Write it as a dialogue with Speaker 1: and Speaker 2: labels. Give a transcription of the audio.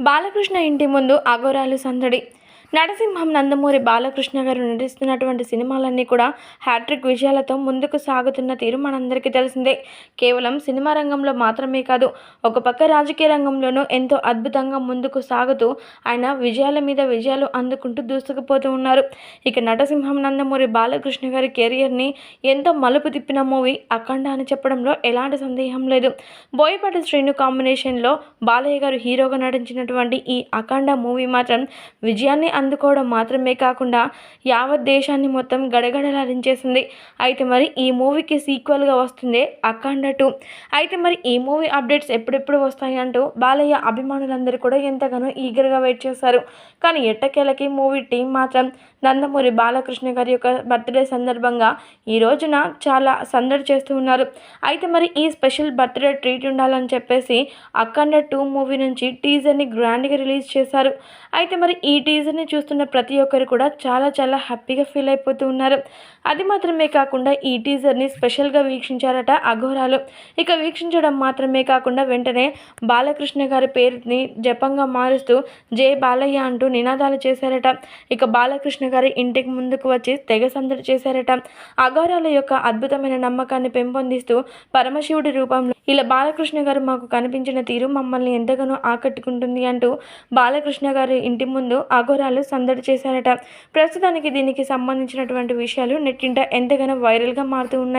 Speaker 1: బాలకృష్ణ ఇంటి ముందు అఘోరాలు సందడి. నరసింహం నందమూరి బాలకృష్ణ గారు నటిస్తున్నటువంటి సినిమాలన్నీ కూడా హ్యాట్రిక్ విజయాలతో ముందుకు సాగుతున్న తీరు మనందరికీ తెలిసిందే. కేవలం సినిమా రంగంలో మాత్రమే కాదు ఒక పక్క రాజకీయ రంగంలోనూ ఎంతో అద్భుతంగా ముందుకు సాగుతూ ఆయన విజయాల మీద విజయాలు అందుకుంటూ దూసుకుపోతూ ఉన్నారు. ఇక నటసింహం నందమూరి బాలకృష్ణ గారి కెరియర్ని ఎంతో మలుపు తిప్పిన మూవీ అఖండ అని చెప్పడంలో ఎలాంటి సందేహం లేదు. బోయపాటి శ్రీను కాంబినేషన్లో బాలయ్య గారు హీరోగా నటించినటువంటి ఈ అఖండ మూవీ మాత్రం విజయాన్ని అందుకోవడం మాత్రమే కాకుండా యావత్ దేశాన్ని మొత్తం గడగడలాడించేసింది అయితే మరి ఈ మూవీకి సీక్వెల్గా వస్తుంది అఖండ టూ. అయితే మరి ఈ మూవీ అప్డేట్స్ ఎప్పుడెప్పుడు వస్తాయి అంటూ బాలయ్య అభిమానులందరూ కూడా ఎంతగానో ఈగర్గా వెయిట్ చేశారు. కానీ ఎట్టకేలకి మూవీ టీం మాత్రం నందమూరి బాలకృష్ణ గారి యొక్క బర్త్డే సందర్భంగా ఈ రోజున చాలా సందడి చేస్తూ ఉన్నారు. అయితే మరి ఈ స్పెషల్ బర్త్డే ట్రీట్ ఉండాలని చెప్పేసి అఖండ టూ మూవీ నుంచి టీజర్ని గ్రాండ్గా రిలీజ్ చేశారు. అయితే మరి ఈ టీజర్ని చూస్తున్న ప్రతి ఒక్కరు కూడా చాలా చాలా హ్యాపీగా ఫీల్ అయిపోతూ ఉన్నారు. అది మాత్రమే కాకుండా ఈ టీజర్ని స్పెషల్గా వీక్షించారట అఘోరాలు. ఇక వీక్షించడం మాత్రమే కాకుండా వెంటనే బాలకృష్ణ గారి పేరుని జపంగా మారుస్తూ జై బాలయ్య అంటూ నినాదాలు చేశారట. ఇక బాలకృష్ణ గారి ఇంటికి ముందుకు వచ్చి తెగ సందడి చేశారట. అఘోరాల యొక్క అద్భుతమైన నమ్మకాన్ని పెంపొందిస్తూ పరమశివుడి రూపంలో ఇలా బాలకృష్ణ గారు మాకు కనిపించిన తీరు మమ్మల్ని ఎంతగానో ఆకట్టుకుంటుంది అంటూ బాలకృష్ణ గారి ఇంటి ముందు అఘోరాలు సందడి చేశారట. ప్రస్తుతానికి దీనికి సంబంధించినటువంటి విషయాలు నెట్టింట ఎంతగానో వైరల్గా మారుతూ ఉన్నాయి.